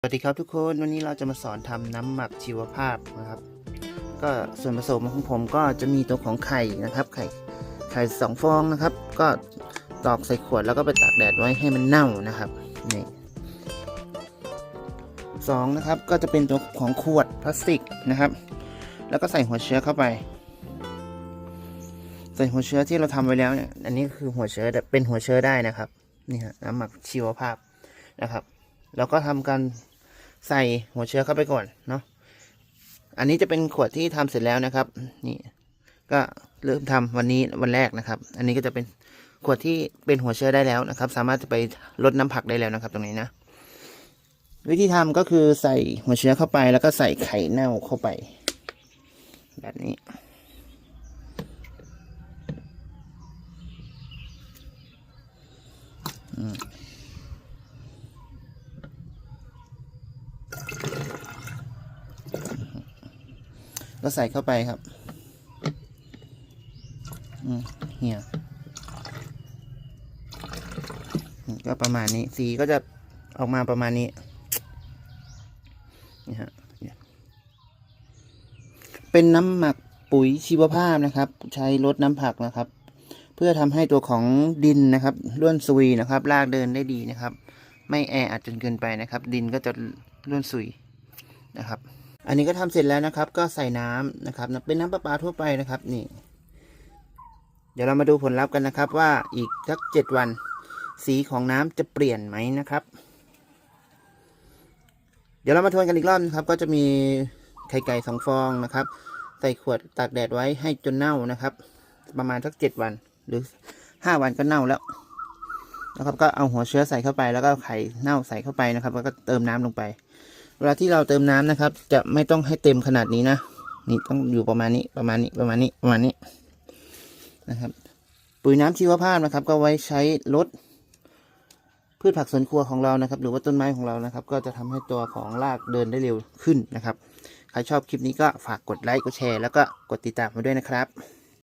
สวัสดีครับทุกคนวันนี้เราจะมาสอนทำน้ำหมักชีวภาพนะครับ ก็ส่วนผสมของผมก็จะมีตัวของไข่นะครับ ไข่ไข่สองฟองนะครับ ก็ตอกใส่ขวดแล้วก็ไปตากแดดไว้ให้มันเน่านะครับนี่สองนะครับก็จะเป็นตัวของขวดพลาสติกนะครับ แล้วก็ใส่หัวเชื้อเข้าไป ใส่หัวเชื้อที่เราทำไว้แล้วเนี่ยอันนี้คือหัวเชื้อเป็นหัวเชื้อได้นะครับนี่ฮะน้ำหมักชีวภาพนะครับ แล้วก็ทำการ ใส่หัวเชื้อเข้าไปก่อนเนาะอันนี้จะเป็นขวดที่ทำเสร็จแล้วนะครับ นี่ก็เริ่มทำวันนี้วันแรกนะครับ อันนี้ก็จะเป็นขวดที่เป็นหัวเชื้อได้แล้วนะครับ สามารถจะไปลดน้ำผักได้แล้วนะครับ ตรงนี้นะวิธีทำก็คือใส่หัวเชื้อเข้าไปแล้วก็ใส่ไข่เน่าเข้าไป แบบนี้ ก็ใส่เข้าไปครับอืมเหี่ยก็ประมาณนี้ สีก็จะออกมาประมาณนี้ นี่ฮะเนี่ยเป็นน้ำหมักปุ๋ยชีวภาพนะครับ ใช้ลดน้ำผักนะครับ เพื่อทำให้ตัวของดินนะครับร่วนซุยนะครับรากเดินได้ดีนะครับ ไม่แออัดจนเกินไปนะครับ ดินก็จะร่วนซุยนะครับ อันนี้ก็ทำเสร็จแล้วนะครับ ก็ใส่น้ำนะครับเป็นน้ำประปาทั่วไปนะครับนี่ เดี๋ยวเรามาดูผลลัพธ์กันนะครับ ว่าอีกสักเจ็ดวัน สีของน้ำจะเปลี่ยนไหมนะครับ เดี๋ยวเรามาทวนกันอีกรอบนะครับ ก็จะมีไข่ไก่สองฟองนะครับ ใส่ขวดตากแดดไว้ให้จนเน่านะครับ ประมาณสักเจ็ดวัน หรือห้าวันก็เน่าแล้วนะครับก็เอาหัวเชื้อใส่เข้าไปแล้วก็ไข่เน่าใส่เข้าไปนะครับ แล้วก็เติมน้ำลงไป เวลาที่เราเติมน้ำนะครับ จะไม่ต้องให้เต็มขนาดนี้นะ นี่ต้องอยู่ประมาณนี้ประมาณนี้ประมาณนี้ประมาณนี้นะครับ ปุ๋ยน้ำชีวภาพนะครับ ก็ไว้ใช้ลดพืชผักสวนครัวของเรานะครับ หรือว่าต้นไม้ของเรานะครับ ก็จะทำให้ตัวของรากเดินได้เร็วขึ้นนะครับ ใครชอบคลิปนี้ก็ฝากกดไลค์กดแชร์แล้วก็กดติดตามมาด้วยนะครับ